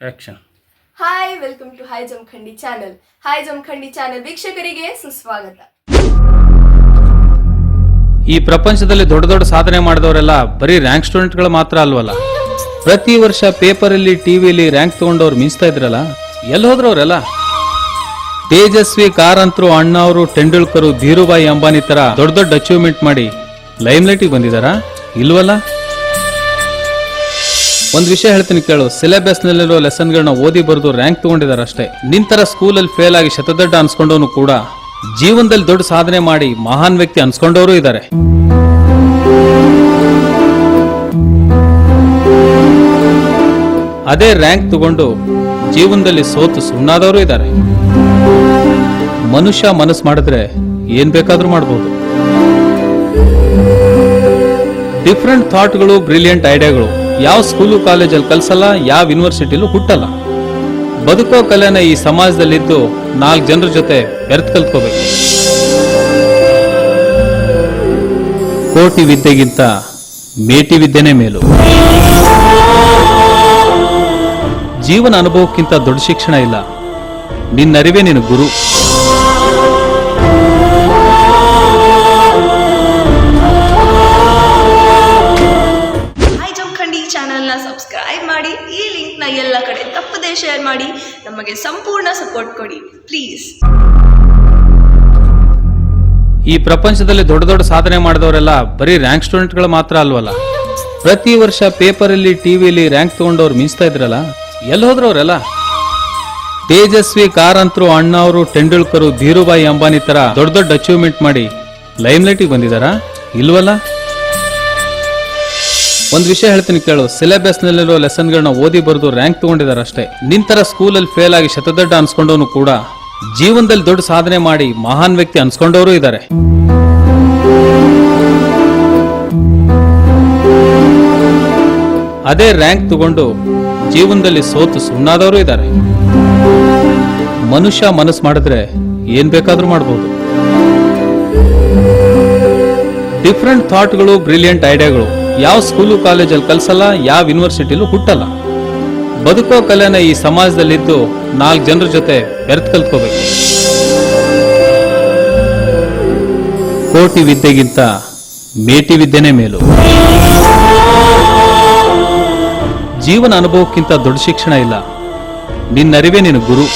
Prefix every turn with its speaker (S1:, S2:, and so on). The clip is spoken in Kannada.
S1: Action
S2: hi welcome to hi Jamkhandi channel hi Jamkhandi channel ವೀಕ್ಷಕರಿಗೆ ಸುಸ್ವಾಗತ.
S1: ಈ ಪ್ರಪಂಚದಲ್ಲಿ ದೊಡ್ಡ ದೊಡ್ಡ ಸಾಧನೆ ಮಾಡಿದವರೆಲ್ಲ ಬರೀ ರ್ಯಾಂಕ್ ಸ್ಟೂಡೆಂಟ್ಗಳು ಮಾತ್ರ ಅಲ್ವಲ್ಲ? ಪ್ರತಿ ವರ್ಷ ಪೇಪರಲ್ಲಿ ಟಿವಿಯಲ್ಲಿ ರ್ಯಾಂಕ್ ತಗೊಂಡವ್ರು ಮಿಂಚ್ತಾ ಇದ್ರಲ್ಲ ಎಲ್ಲಿ ಹೋದ್ರವ್ರೆಲ್ಲ? ತೇಜಸ್ವಿ ಕಾರಂತರು ಅಣ್ಣವರು ತೆಂಡೂಲ್ಕರು ಧೀರುಭಾಯಿ ಅಂಬಾನಿ ತರ ದೊಡ್ಡ ದೊಡ್ಡ ಅಚೀವ್ಮೆಂಟ್ ಮಾಡಿ ಲೈಮ್ಲೈಟಿಗೆ ಬಂದಿದಾರಾ ಇಲ್ವಲ್ಲ? ಒಂದ್ ವಿಷಯ ಹೇಳ್ತೀನಿ ಕೇಳು. ಸಿಲೆಬಸ್ ನಲ್ಲಿರೋ ಲೆಸನ್ಗಳನ್ನ ಓದಿ ಬರೆದು ರ್ಯಾಂಕ್ ತಗೊಂಡಿದ್ದಾರೆ ಅಷ್ಟೇ ನಿಂತರ ಸ್ಕೂಲಲ್ಲಿ ಫೇಲ್ ಆಗಿ ಶತದಡ್ಡ ಅನ್ಸ್ಕೊಂಡವನು ಕೂಡ ಜೀವನದಲ್ಲಿ ದೊಡ್ಡ ಸಾಧನೆ ಮಾಡಿ ಮಹಾನ್ ವ್ಯಕ್ತಿ ಅನ್ಸ್ಕೊಂಡವರು ಇದ್ದಾರೆ. ಅದೇ ರ್ಯಾಂಕ್ ತಗೊಂಡು ಜೀವನದಲ್ಲಿ ಸೋತು ಸುಣ್ಣಾದವರು ಇದ್ದಾರೆ. ಮನುಷ್ಯ ಮನಸ್ಸು ಮಾಡಿದ್ರೆ ಏನ್ ಬೇಕಾದ್ರೂ ಮಾಡ್ಬೋದು. ಡಿಫ್ರೆಂಟ್ ಥಾಟ್ಗಳು ಬ್ರಿಲಿಯಂಟ್ ಐಡಿಯಾಗಳು ಯಾವ ಸ್ಕೂಲು ಕಾಲೇಜಲ್ಲಿ ಕಲಿಸಲ್ಲ, ಯಾವ ಯೂನಿವರ್ಸಿಟಿಲೂ ಹುಟ್ಟಲ್ಲ. ಬದುಕೋ ಕಲೆನ ಈ ಸಮಾಜದಲ್ಲಿದ್ದು ನಾಲ್ಕು ಜನರ ಜೊತೆ ಬೆರೆತು ಕಲ್ತ್ಕೋಬೇಕು. ಕೋಟಿ ವಿದ್ಯೆಗಿಂತ ಮೇಟಿ ವಿದ್ಯೆನೇ ಮೇಲು. ಜೀವನ ಅನುಭವಕ್ಕಿಂತ ದೊಡ್ಡ ಶಿಕ್ಷಣ ಇಲ್ಲ. ನಿನ್ನರಿವೇ ನಿನ್ನ ಗುರು.
S2: ಚಾನೆಲ್ನ ಸಬ್ಸ್ಕ್ರೈಬ್ ಮಾಡಿ, ಈ ಲಿಂಕ್ನ ಎಲ್ಲ ಕಡೆ ತಪ್ಪದೇ ಶೇರ್ ಮಾಡಿ, ನಮಗೆ ಸಂಪೂರ್ಣ ಸಪೋರ್ಟ್ ಕೊಡಿ ಪ್ಲೀಸ್
S1: ಈ ಪ್ರಪಂಚದಲ್ಲಿ ದೊಡ್ಡ ದೊಡ್ಡ ಸಾಧನೆ ಮಾಡಿದವರೆಲ್ಲ ಬರೀ ರ್ಯಾಂಕ್ ಸ್ಟೂಡೆಂಟ್ಗಳು ಮಾತ್ರ ಅಲ್ವಲ್ಲ? ಪ್ರತಿ ವರ್ಷ ಪೇಪರಲ್ಲಿ ಟಿವಿಲಿ ರ್ಯಾಂಕ್ ತಗೊಂಡವ್ರು ಮಿಂಚ್ತಾ ಇದ್ರಲ್ಲ, ಎಲ್ಲಿ ಹೋದ್ರವ್ರೆಲ್ಲ? ತೇಜಸ್ವಿ, ಕಾರಂತರು, ಅಣ್ಣವರು, ತೆಂಡೂಲ್ಕರು, ಧೀರುಬಾಯಿ ಅಂಬಾನಿ ತರ ದೊಡ್ಡ ದೊಡ್ಡ ಅಚೀವ್ಮೆಂಟ್ ಮಾಡಿ ಲೈಮ್ಲೈಟಿಗೆ ಬಂದಿದಾರಾ ಇಲ್ವಲ್ಲ? ಒಂದ್ ವಿಷಯ ಹೇಳ್ತೀನಿ ಕೇಳು. ಸಿಲೆಬಸ್ ನಲ್ಲಿರೋ ಲೆಸನ್ಗಳನ್ನ ಓದಿ ಬರೆದು ರ್ಯಾಂಕ್ ತಗೊಂಡಿದ್ದಾರೆ ಅಷ್ಟೇ. ನಿಂತರ ಸ್ಕೂಲಲ್ಲಿ ಫೇಲ್ ಆಗಿ ಶತದಡ್ಡ ಅನ್ಸ್ಕೊಂಡವನು ಕೂಡ ಜೀವನದಲ್ಲಿ ದೊಡ್ಡ ಸಾಧನೆ ಮಾಡಿ ಮಹಾನ್ ವ್ಯಕ್ತಿ ಅನ್ಸ್ಕೊಂಡವರು ಇದ್ದಾರೆ ಅದೇ ರ್ಯಾಂಕ್ ತಗೊಂಡು ಜೀವನದಲ್ಲಿ ಸೋತು ಸುಣ್ಣಾದವರು ಇದ್ದಾರೆ ಮನುಷ್ಯ ಮನಸ್ಸು ಮಾಡಿದ್ರೆ ಏನ್ ಬೇಕಾದ್ರೂ ಮಾಡಬಹುದು ಡಿಫ್ರೆಂಟ್ ಥಾಟ್ಗಳು ಬ್ರಿಲಿಯಂಟ್ ಐಡಿಯಾಗಳು ಯಾವ ಸ್ಕೂಲು ಕಾಲೇಜಲ್ಲಿ ಕಲಿಸಲ್ಲ, ಯಾವ ಯೂನಿವರ್ಸಿಟಿಲೂ ಹುಟ್ಟಲ್ಲ. ಬದುಕೋ ಕಲೆನ ಈ ಸಮಾಜದಲ್ಲಿದ್ದು ನಾಲ್ಕು ಜನರ ಜೊತೆ ಬೆರೆತು ಕಲ್ತ್ಕೋಬೇಕು. ಕೋಟಿ ವಿದ್ಯೆಗಿಂತ ಮೇಟಿ ವಿದ್ಯೆನೇ ಮೇಲು. ಜೀವನ ಅನುಭವಕ್ಕಿಂತ ದೊಡ್ಡ ಶಿಕ್ಷಣ ಇಲ್ಲ. ನಿನ್ನರಿವೇ ನಿನ್ನ ಗುರು.